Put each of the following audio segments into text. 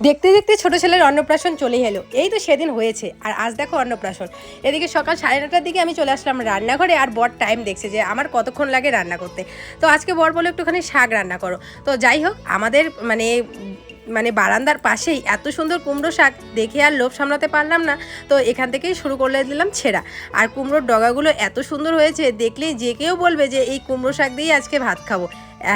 দেখতে দেখতে ছোট ছেলের অন্নপ্রাশন চলে এলো। এই তো সেদিন হয়েছে। আর আজ দেখো অন্নপ্রাশন। এদিকে সকাল সাড়ে নটার দিকে আমি চলে আসলাম রান্নাঘরে আর বর টাইম দেখছে যে আমার কতক্ষণ লাগে রান্না করতে। তো আজকে বর বলে একটুখানি শাক রান্না করো। তো যাই হোক, আমাদের মানে মানে বারান্দার পাশেই এত সুন্দর কুমড়ো শাক দেখে আর লোভ সামলাতে পারলাম না। তো এখান থেকেই শুরু করে দিলাম ছেঁড়া। আর কুমড়োর ডগাগুলো এত সুন্দর হয়েছে দেখলেই যে কেউ বলবে যে এই কুমড়ো শাক দিয়েই আজকে ভাত খাব।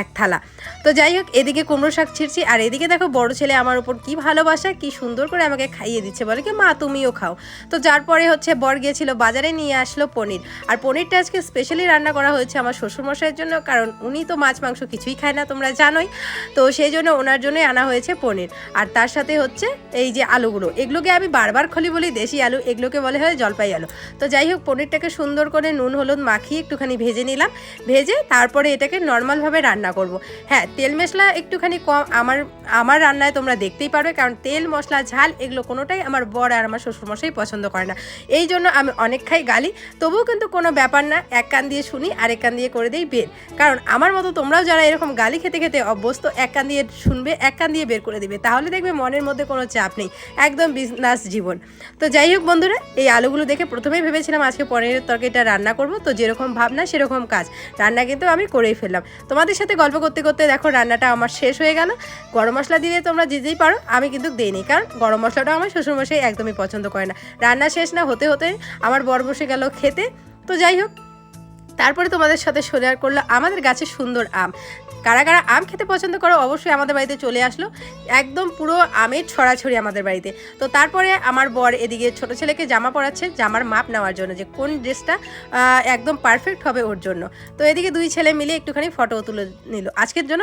এক থালা। তো যাই হোক, এদিকে কুমড়ো শাক ছিঁড়ছি, আর এদিকে দেখো বড় ছেলে আমার উপর কি ভালোবাসা, কি সুন্দর করে আমাকে খাইয়ে দিচ্ছে। বলে কি, মা, তুমিও খাও। তো যার পরে হচ্ছে বর গিয়েছিল বাজারে নিয়ে আসলো পনির। আর পনিরটা আজকে স্পেশালি রান্না করা হয়েছে আমার শ্বশুরমশাইয়ের জন্য, কারণ উনি তো মাছ, মাংস কিছুই খায় না, তোমরা জানোই। তো সেই জন্য ওনার জন্যই আনা হয়েছে পনির। আর তার সাথে হচ্ছে এই যে আলুগুলো এগুলোকে আমি বারবার খলি বলি দেশি আলু, এগুলোকে বলে হয় জলপাই আলু। তো যাই হোক, পনিরটাকে সুন্দর করে নুন, হলুদ মাখিয়ে একটুখানি ভেজে নিলাম। ভেজে তারপরে এটাকে নর্মালভাবে রান্না করব। হ্যাঁ তেল মশলা একটুখানি কম, আমার আমার রান্নায় তোমরা দেখতেই পারবে, কারণ তেল, মশলা, ঝাল এগুলো কোনোটাই আমার বর আর আমার শ্বশুরমশাই পছন্দ করে না। এই জন্য আমি অনেক খাই গালি, তবুও কিন্তু কোনো ব্যাপার না, এক কান দিয়ে শুনি আর এক কান দিয়ে করে দিই বের। কারণ আমার মতো তোমরাও যারা এরকম গালি খেতে খেতে অভ্যস্ত, এক কান দিয়ে শুনবে, এক কান দিয়ে বের করে দিবে, তাহলে দেখবে মনের মধ্যে কোনো চাপ নেই, একদম বিজনেস জীবন। তো যাই হোক বন্ধুরা, এই আলুগুলো দেখে প্রথমেই ভেবেছিলাম আজকে পনিরের তরকারিটা রান্না করব, তো যেরকম ভাবনা সেরকম কাজ, রান্না কিন্তু আমি করেই ফেললাম। তোমাদের সাথে গল্প করতে করতে দেখো রান্নাটা আমার শেষ হয়ে গেল। গরম মশলা দিলে তোমরা যেতেই পারো, আমি কিন্তু দিইনি কারণ গরম মশলাটা আমার শ্বশুরমশাই একদমই পছন্দ করে না। রান্না শেষ না, হতে হতে আমার বর বসে গেল খেতে। তো যাই হোক তারপরে তোমাদের সাথে শেয়ার করল আমাদের গাছে সুন্দর আম। কারা কারা আম খেতে পছন্দ করো অবশ্যই আমাদের বাড়িতে চলে আসলো। একদম পুরো আমের ছড়াছড়ি আমাদের বাড়িতে। তো তারপরে আমার বর এদিকে ছোট ছেলেকে জামা পরাচ্ছে, জামার মাপ নেওয়ার জন্য যে কোন ড্রেসটা একদম পারফেক্ট হবে ওর জন্য। তো এদিকে দুই ছেলে মিলে একটুখানি ফটো তুলে নিল। আজকের জন্য